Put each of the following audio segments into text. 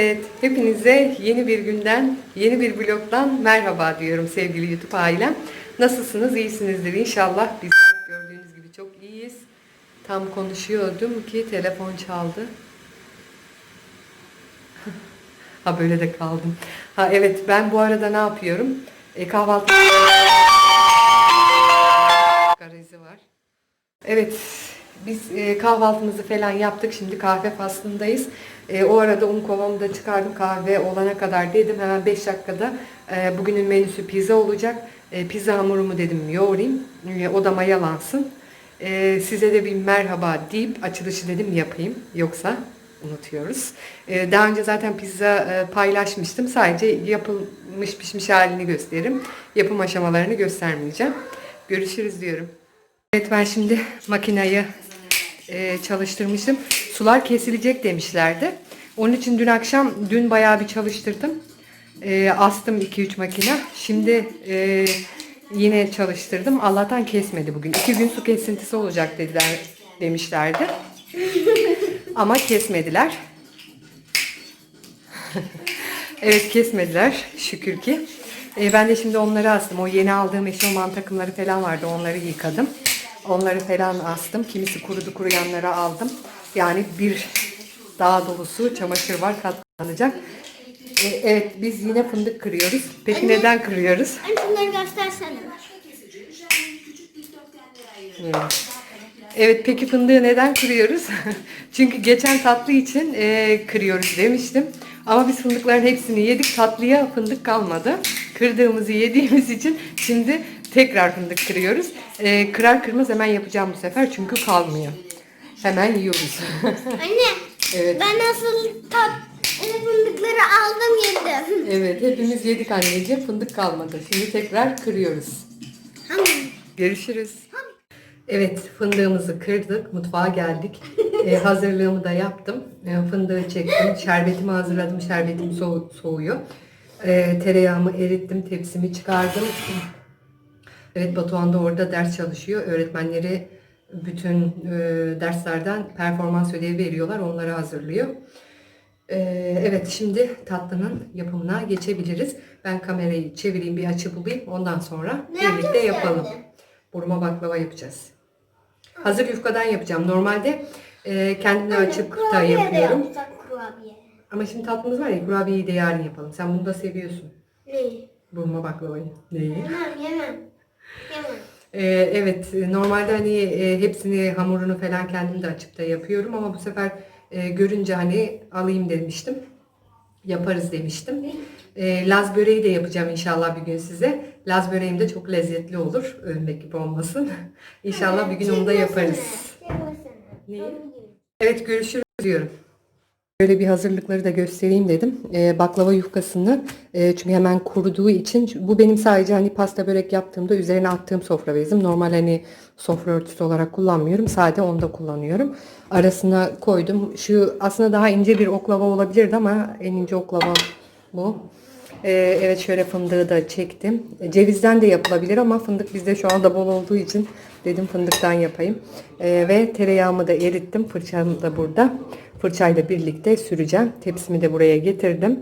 Evet, hepinize yeni bir günden, yeni bir blogdan merhaba diyorum sevgili YouTube ailem. Nasılsınız? İyisinizdir inşallah. Bizler gördüğünüz gibi çok iyiyiz. Tam konuşuyordum ki telefon çaldı. ha böyle de kaldım. Ha evet ben bu arada ne yapıyorum? E, kahvaltı garezi var. Evet, biz e, kahvaltımızı falan yaptık. Şimdi kahve faslındayız. E, o arada un kovamı da çıkardım kahve olana kadar dedim. Hemen 5 dakikada e, bugünün menüsü pizza olacak. E, pizza hamurumu dedim yoğurayım. E, o da mayalansın. E, size de bir merhaba deyip açılışı dedim yapayım. Yoksa unutuyoruz. E, daha önce zaten pizza e, paylaşmıştım. Sadece yapılmış pişmiş halini gösteririm. Yapım aşamalarını göstermeyeceğim. Görüşürüz diyorum. Evet ben şimdi makinayı e, çalıştırmıştım. Sular kesilecek demişlerdi. Onun için dün akşam dün bayağı bir çalıştırdım. E, astım 2-3 makine. Şimdi e, yine çalıştırdım. Allah'tan kesmedi bugün. 2 gün su kesintisi olacak dediler demişlerdi. Ama kesmediler. evet kesmediler şükür ki. E, ben de şimdi onları astım. O yeni aldığım eşofman takımları falan vardı. Onları yıkadım. Onları falan astım. Kimisi kurudu kuruyanları aldım. Yani bir daha dolusu çamaşır var katlanacak. E, evet biz yine fındık kırıyoruz. Peki neden kırıyoruz? Anne şunları göstersene. Evet peki fındığı neden kırıyoruz? Çünkü geçen tatlı için e, kırıyoruz demiştim. Ama biz fındıkların hepsini yedik. Tatlıya fındık kalmadı. Kırdığımızı yediğimiz için şimdi tekrar fındık kırıyoruz. E, kırar kırmaz hemen yapacağım bu sefer çünkü kalmıyor. Hemen yiyoruz. Anne evet. ben nasıl tat e, fındıkları aldım yedim. Evet hepimiz yedik anneciğim. Fındık kalmadı. Şimdi tekrar kırıyoruz. Hanım. Görüşürüz. Evet fındığımızı kırdık. Mutfağa geldik. Ee, hazırlığımı da yaptım. Ee, fındığı çektim. Şerbetimi hazırladım. Şerbetim soğu- soğuyor. Ee, tereyağımı erittim. Tepsimi çıkardım. Evet Batuhan da orada ders çalışıyor. Öğretmenleri bütün e, derslerden performans ödevi veriyorlar. Onları hazırlıyor. Ee, evet şimdi tatlının yapımına geçebiliriz. Ben kamerayı çevireyim bir açı bulayım. Ondan sonra Ne birlikte yapalım. yani? Burma baklava yapacağız. Hazır yufkadan yapacağım. Normalde e, açıp da yapıyorum. kurabiye. Ama şimdi tatlımız var ya kurabiyeyi de yarın yapalım. Sen bunu da seviyorsun. Neyi? Burma baklavayı. Neyi? Yemem yemem. Yemem. Ee, evet normalde hani e, hepsini hamurunu falan kendim de açıp da yapıyorum ama bu sefer e, görünce hani alayım demiştim. Yaparız demiştim. E, Laz böreği de yapacağım inşallah bir gün size. Laz böreğim de çok lezzetli olur. Ölmek gibi olmasın. İnşallah bir gün onu da yaparız. Neyi? Evet görüşürüz diyorum. Böyle bir hazırlıkları da göstereyim dedim. Ee, baklava yufkasını e, çünkü hemen kuruduğu için bu benim sadece hani pasta börek yaptığımda üzerine attığım sofra bezim. Normal hani sofra örtüsü olarak kullanmıyorum. Sade onu da kullanıyorum. Arasına koydum. Şu aslında daha ince bir oklava olabilirdi ama en ince oklava bu. Ee, evet şöyle fındığı da çektim. Cevizden de yapılabilir ama fındık bizde şu anda bol olduğu için dedim fındıktan yapayım. Ee, ve tereyağımı da erittim. Fırçam da burada. Fırçayla birlikte süreceğim. Tepsimi de buraya getirdim.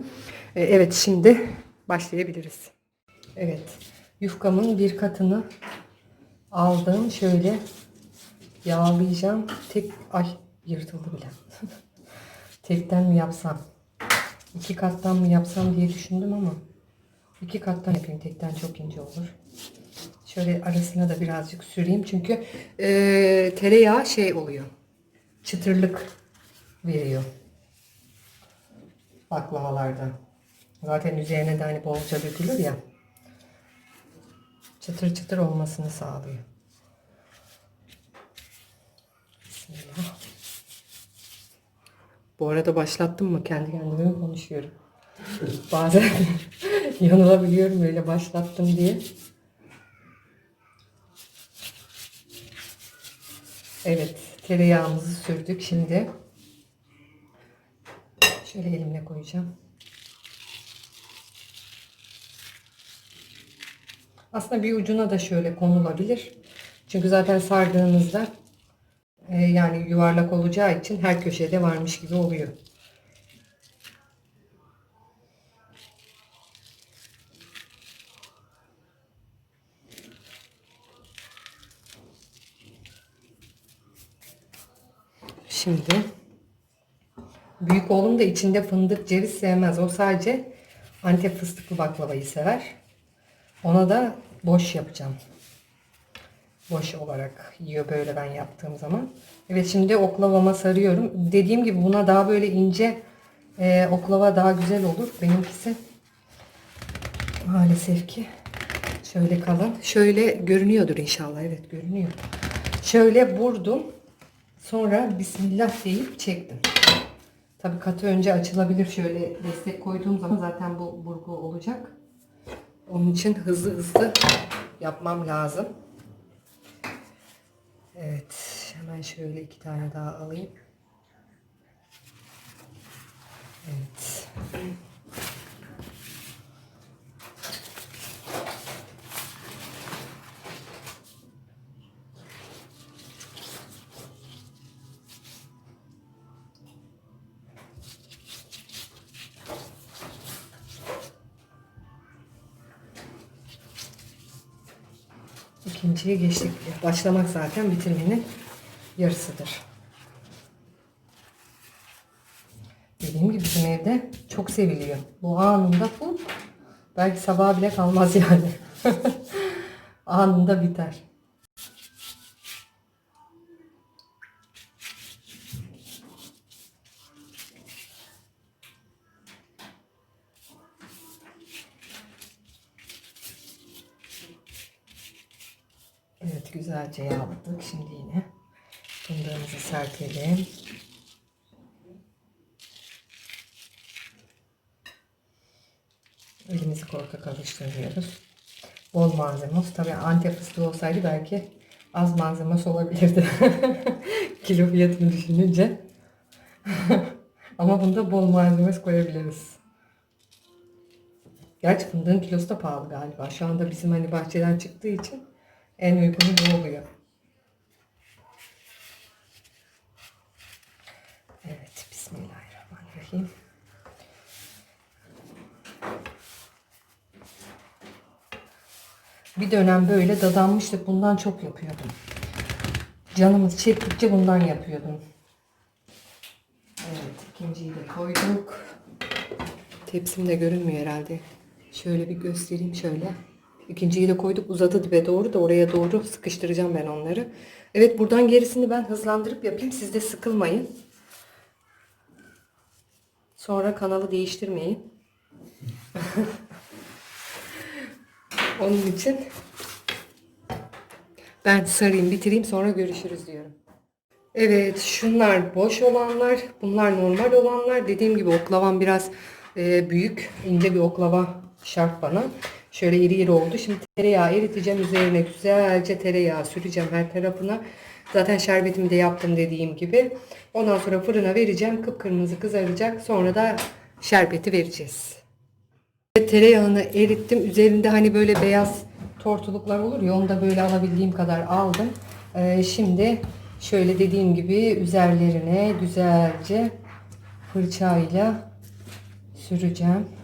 Ee, evet şimdi başlayabiliriz. Evet yufkamın bir katını aldım. Şöyle yağlayacağım. Tek ay yırtıldı bile. Tekten mi yapsam? İki kattan mı yapsam diye düşündüm ama iki kattan yapayım. Tekten çok ince olur. Şöyle arasına da birazcık süreyim. Çünkü eee, tereyağı şey oluyor. Çıtırlık veriyor. Baklavalarda. Zaten üzerine de hani bolca dökülür ya. Çıtır çıtır olmasını sağlıyor. Bismillah. Bu arada başlattım mı kendi kendime konuşuyorum? Bazen yanılabiliyorum öyle başlattım diye. Evet, tereyağımızı sürdük şimdi. Şöyle elimle koyacağım. Aslında bir ucuna da şöyle konulabilir. Çünkü zaten sardığınızda e, yani yuvarlak olacağı için her köşede varmış gibi oluyor. Şimdi büyük oğlum da içinde fındık ceviz sevmez. O sadece antep fıstıklı baklavayı sever. Ona da boş yapacağım. Boş olarak yiyor böyle ben yaptığım zaman. Evet şimdi oklavama sarıyorum. Dediğim gibi buna daha böyle ince e, oklava daha güzel olur. Benimkisi maalesef ki şöyle kalın. Şöyle görünüyordur inşallah. Evet görünüyor. Şöyle vurdum. Sonra Bismillah deyip çektim. Tabii katı önce açılabilir. Şöyle destek koyduğum zaman zaten bu burgu olacak. Onun için hızlı hızlı yapmam lazım. Evet. Hemen şöyle iki tane daha alayım. Evet. İkinciye geçtik. Başlamak zaten bitirmenin yarısıdır. Dediğim gibi bizim evde çok seviliyor. Bu anında bu belki sabaha bile kalmaz yani. anında biter. Güzelce yaptık. Şimdi yine fındığımızı serpelim. Elimizi korkak alıştırıyoruz. Bol malzememiz. Tabii antep fıstığı olsaydı belki az malzemesi olabilirdi. Kilo fiyatını düşününce. Ama bunda bol malzemesi koyabiliriz. Gerçi fındığın kilosu da pahalı galiba. Şu anda bizim hani bahçeden çıktığı için en uygunu bu oluyor. Evet, Bismillahirrahmanirrahim. Bir dönem böyle dadanmıştık. Bundan çok yapıyordum. Canımız çektikçe bundan yapıyordum. Evet, ikinciyi de koyduk. Tepsimde görünmüyor herhalde. Şöyle bir göstereyim şöyle. İkinciyi de koyduk uzadı dibe doğru da oraya doğru sıkıştıracağım ben onları. Evet buradan gerisini ben hızlandırıp yapayım. Siz de sıkılmayın. Sonra kanalı değiştirmeyin. Onun için ben sarayım bitireyim sonra görüşürüz diyorum. Evet şunlar boş olanlar bunlar normal olanlar dediğim gibi oklavam biraz e, büyük ince bir oklava şart bana. Şöyle iri iri oldu. Şimdi tereyağı eriteceğim üzerine güzelce tereyağı süreceğim her tarafına. Zaten şerbetimi de yaptım dediğim gibi. Ondan sonra fırına vereceğim. Kıpkırmızı kızaracak. Sonra da şerbeti vereceğiz. Tereyağını erittim. Üzerinde hani böyle beyaz tortuluklar olur ya onu da böyle alabildiğim kadar aldım. Ee, şimdi şöyle dediğim gibi üzerlerine güzelce fırçayla süreceğim.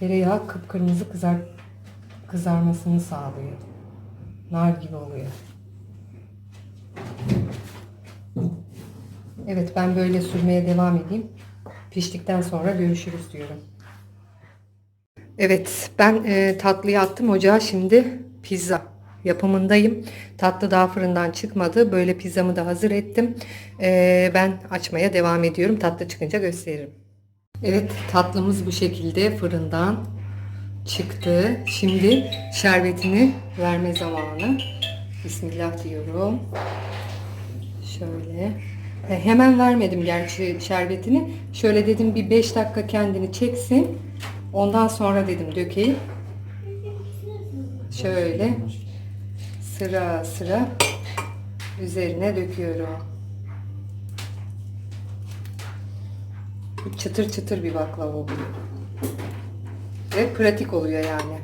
Tereyağı kıpkırmızı kızar kızarmasını sağlıyor. Nar gibi oluyor. Evet ben böyle sürmeye devam edeyim. Piştikten sonra görüşürüz diyorum. Evet ben e, tatlıyı attım ocağa şimdi pizza yapımındayım. Tatlı daha fırından çıkmadı. Böyle pizzamı da hazır ettim. E, ben açmaya devam ediyorum. Tatlı çıkınca gösteririm. Evet tatlımız bu şekilde fırından çıktı. Şimdi şerbetini verme zamanı. Bismillah diyorum. Şöyle. E, Hemen vermedim gerçi şerbetini. Şöyle dedim bir 5 dakika kendini çeksin. Ondan sonra dedim dökeyim. Şöyle sıra sıra üzerine döküyorum. Çıtır çıtır bir baklava oluyor. Ve pratik oluyor yani.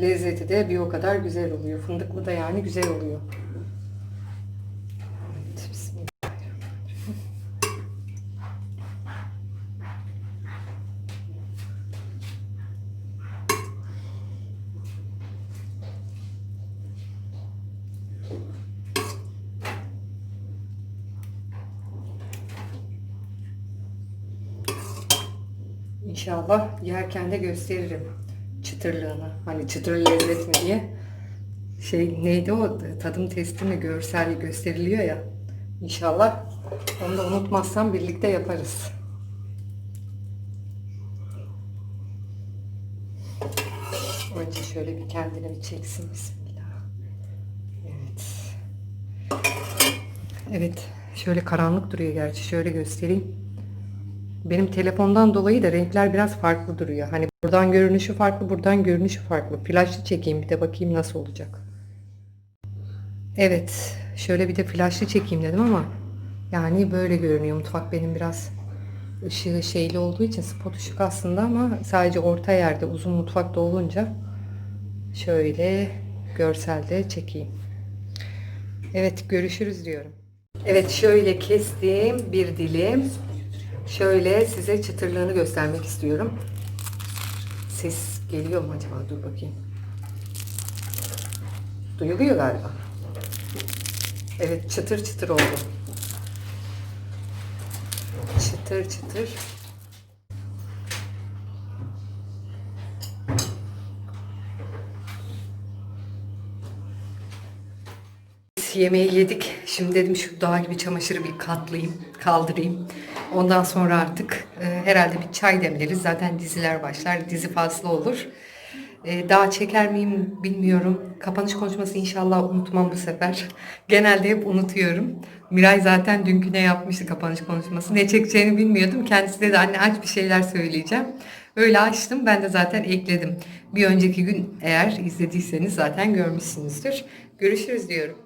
Lezzeti de bir o kadar güzel oluyor. Fındıklı da yani güzel oluyor. Evet, bismillahirrahmanirrahim. İnşallah yerken de gösteririm çıtırlığını. Hani çıtır lezzet diye. Şey neydi o tadım testi mi görsel gösteriliyor ya. İnşallah onu da unutmazsam birlikte yaparız. Önce şöyle bir kendine bir çeksin bismillah. Evet. Evet. Şöyle karanlık duruyor gerçi. Şöyle göstereyim. Benim telefondan dolayı da renkler biraz farklı duruyor. Hani buradan görünüşü farklı, buradan görünüşü farklı. Flaşlı çekeyim bir de bakayım nasıl olacak. Evet. Şöyle bir de flaşlı çekeyim dedim ama yani böyle görünüyor. Mutfak benim biraz ışığı şeyli olduğu için spot ışık aslında ama sadece orta yerde uzun mutfakta olunca şöyle görselde çekeyim. Evet görüşürüz diyorum. Evet şöyle kestim bir dilim. Şöyle size çıtırlığını göstermek istiyorum. Ses geliyor mu acaba? Dur bakayım. Duyuluyor galiba. Evet çıtır çıtır oldu. Çıtır çıtır. Biz Yemeği yedik. Şimdi dedim şu dağ gibi çamaşırı bir katlayayım, kaldırayım. Ondan sonra artık e, herhalde bir çay demleriz. Zaten diziler başlar. Dizi fazla olur. E, daha çeker miyim bilmiyorum. Kapanış konuşması inşallah unutmam bu sefer. Genelde hep unutuyorum. Miray zaten dünküne yapmıştı kapanış konuşması. Ne çekeceğini bilmiyordum. Kendisi dedi anne aç bir şeyler söyleyeceğim. Öyle açtım. Ben de zaten ekledim. Bir önceki gün eğer izlediyseniz zaten görmüşsünüzdür. Görüşürüz diyorum.